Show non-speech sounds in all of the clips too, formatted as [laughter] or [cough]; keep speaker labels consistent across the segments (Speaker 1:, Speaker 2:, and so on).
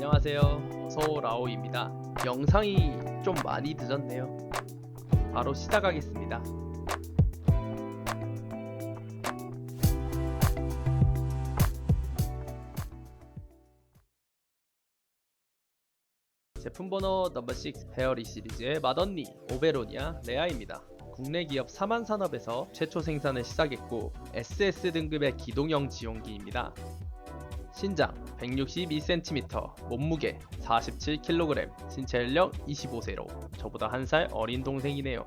Speaker 1: 안녕하세요. 어서 라오입니다. 영상이 좀 많이 늦었네요. 바로 시작하겠습니다. 제품 번호 넘버 6 페어리 시리즈의 맏언니 오베로니아 레아입니다. 국내 기업 사만산업에서 최초 생산을 시작했고 SS 등급의 기동형 지용기입니다. 신장 162cm, 몸무게 47kg, 신체 연령 25세로 저보다 한 살 어린 동생이네요.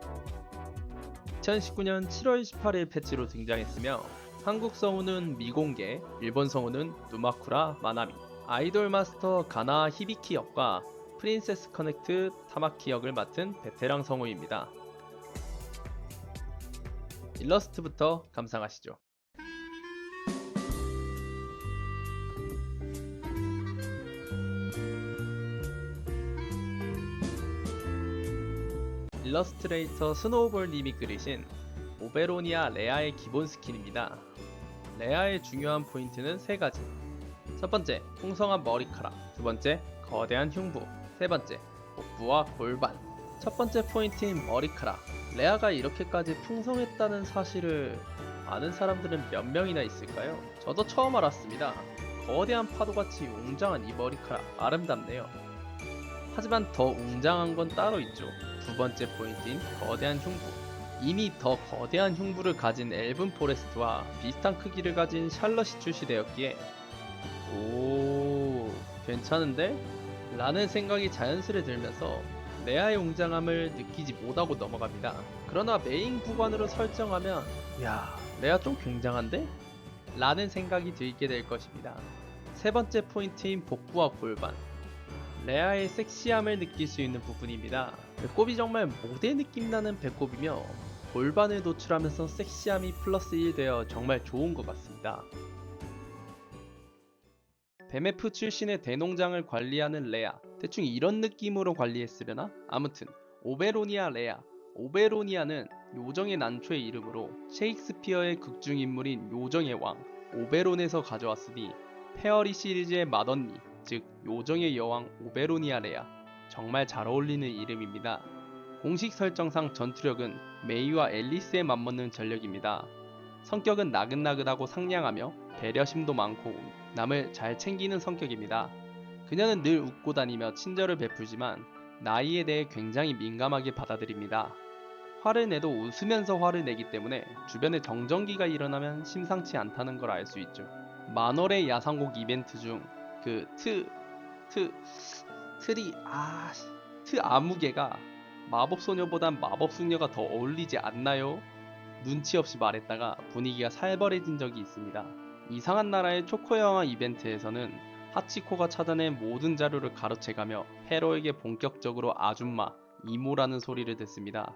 Speaker 1: 2019년 7월 18일 패치로 등장했으며 한국 성우는 미공개, 일본 성우는 누마쿠라 마나미, 아이돌 마스터 가나 히비키 역과 프린세스 커넥트 타마키 역을 맡은 베테랑 성우입니다. 일러스트부터 감상하시죠. 일러스트레이터 스노우볼님이 그리신 오베로니아 레아의 기본 스킨입니다. 레아의 중요한 포인트는 세 가지. 첫 번째, 풍성한 머리카락. 두 번째, 거대한 흉부. 세 번째, 복부와 골반. 첫 번째 포인트인 머리카락. 레아가 이렇게까지 풍성했다는 사실을 아는 사람들은 몇 명이나 있을까요? 저도 처음 알았습니다. 거대한 파도같이 웅장한 이 머리카락 아름답네요. 하지만 더 웅장한 건 따로 있죠. 두 번째 포인트인 거대한 흉부. 이미 더 거대한 흉부를 가진 엘븐 포레스트와 비슷한 크기를 가진 샬럿이 출시되었기에 오 괜찮은데? 라는 생각이 자연스레 들면서 레아의 웅장함을 느끼지 못하고 넘어갑니다. 그러나 메인 구간으로 설정하면 야 레아 좀 굉장한데? 라는 생각이 들게 될 것입니다. 세 번째 포인트인 복부와 골반. 레아의 섹시함을 느낄 수 있는 부분입니다. 배꼽이 정말 모델 느낌 나는 배꼽이며 골반을 노출하면서 섹시함이 플러스 1 되어 정말 좋은 것 같습니다. 뱀F 출신의 대농장을 관리하는 레아. 대충 이런 느낌으로 관리했으려나? 아무튼 오베로니아 레아. 오베로니아는 요정의 난초의 이름으로 셰익스피어의 극중 인물인 요정의 왕 오베론에서 가져왔으니 페어리 시리즈의 맏언니 즉 요정의 여왕 오베로니아 레아 정말 잘 어울리는 이름입니다. 공식 설정상 전투력은 메이와 앨리스에 맞먹는 전력입니다. 성격은 나긋나긋하고 상냥하며 배려심도 많고 남을 잘 챙기는 성격입니다. 그녀는 늘 웃고 다니며 친절을 베풀지만 나이에 대해 굉장히 민감하게 받아들입니다. 화를 내도 웃으면서 화를 내기 때문에 주변에 정전기가 일어나면 심상치 않다는 걸 알 수 있죠. 만월의 야상곡 이벤트 중 그 트, 트, 트리, 아, 트 아무개가 마법소녀보단 마법숙녀가 더 어울리지 않나요? 눈치 없이 말했다가 분위기가 살벌해진 적이 있습니다. 이상한 나라의 초코 영화 이벤트에서는 하치코가 찾아낸 모든 자료를 가로채가며 페로에게 본격적으로 아줌마, 이모라는 소리를 듣습니다.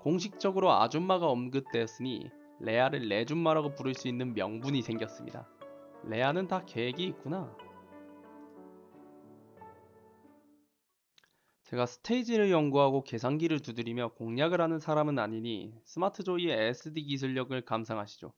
Speaker 1: 공식적으로 아줌마가 언급되었으니 레아를 레줌마라고 부를 수 있는 명분이 생겼습니다. 레아는 다 계획이 있구나. 제가 스테이지를 연구하고 계산기를 두드리며 공략을 하는 사람은 아니니 스마트 조이의 SD 기술력을 감상하시죠.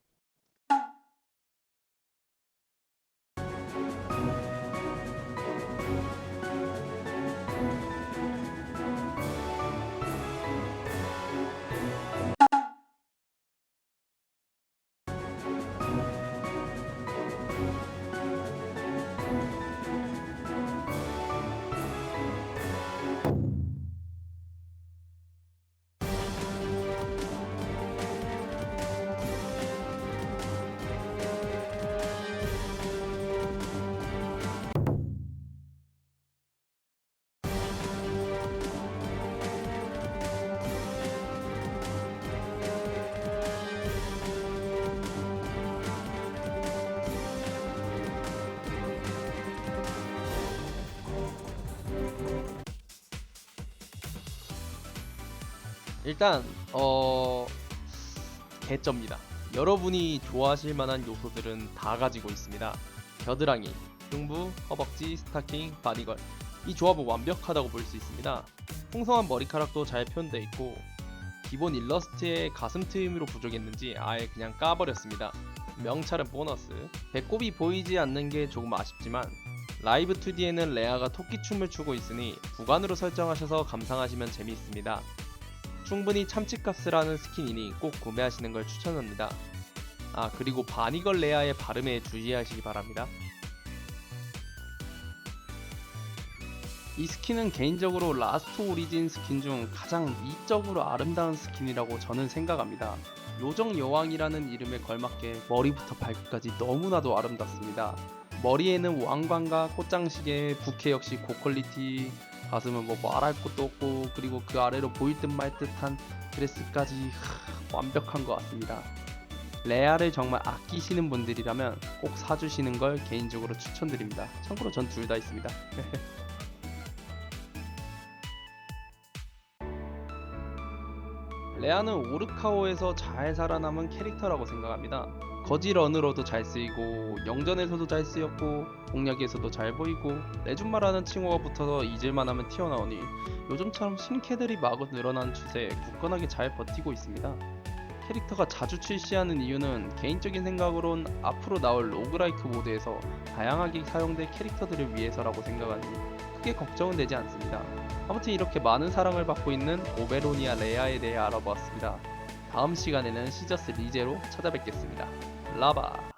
Speaker 1: 일단 어 개점입니다. 여러분이 좋아하실 만한 요소들은 다 가지고 있습니다. 겨드랑이, 흉부, 허벅지, 스타킹, 바디걸 이 조합은 완벽하다고 볼 수 있습니다. 풍성한 머리카락도 잘 표현되어 있고 기본 일러스트의 가슴 트임으로 부족했는지 아예 그냥 까버렸습니다. 명찰은 보너스. 배꼽이 보이지 않는 게 조금 아쉽지만 라이브 2D에는 레아가 토끼춤을 추고 있으니 구간으로 설정하셔서 감상하시면 재미있습니다. 충분히 참치값을 하는 스킨이니 꼭 구매하시는 걸 추천합니다. 아 그리고 바니걸 레아의 발음에 주의하시기 바랍니다. 이 스킨은 개인적으로 라스트 오리진 스킨 중 가장 미적으로 아름다운 스킨이라고 저는 생각합니다. 요정 여왕이라는 이름에 걸맞게 머리부터 발끝까지 너무나도 아름답습니다. 머리에는 왕관과 꽃장시계, 부케 역시 고퀄리티, 가슴은 뭐 말할 것도 없고 그리고 그 아래로 보일 듯 말 듯한 드레스까지 하, 완벽한 것 같습니다. 레아를 정말 아끼시는 분들이라면 꼭 사주시는 걸 개인적으로 추천드립니다. 참고로 전 둘 다 있습니다. [laughs] 레아는 오르카오에서 잘 살아남은 캐릭터라고 생각합니다. 거지런으로도 잘 쓰이고 영전에서도 잘 쓰였고 공략에서도 잘 보이고 레준마라는 칭호가 붙어서 잊을만하면 튀어나오니 요즘처럼 신캐들이 마구 늘어난 추세에 굳건하게 잘 버티고 있습니다. 캐릭터가 자주 출시하는 이유는 개인적인 생각으론 앞으로 나올 로그라이크 모드에서 다양하게 사용될 캐릭터들을 위해서라고 생각하니 크게 걱정은 되지 않습니다. 아무튼 이렇게 많은 사랑을 받고 있는 오베로니아 레아에 대해 알아보았습니다. 다음 시간에는 시저스 리제로 찾아뵙겠습니다. 라바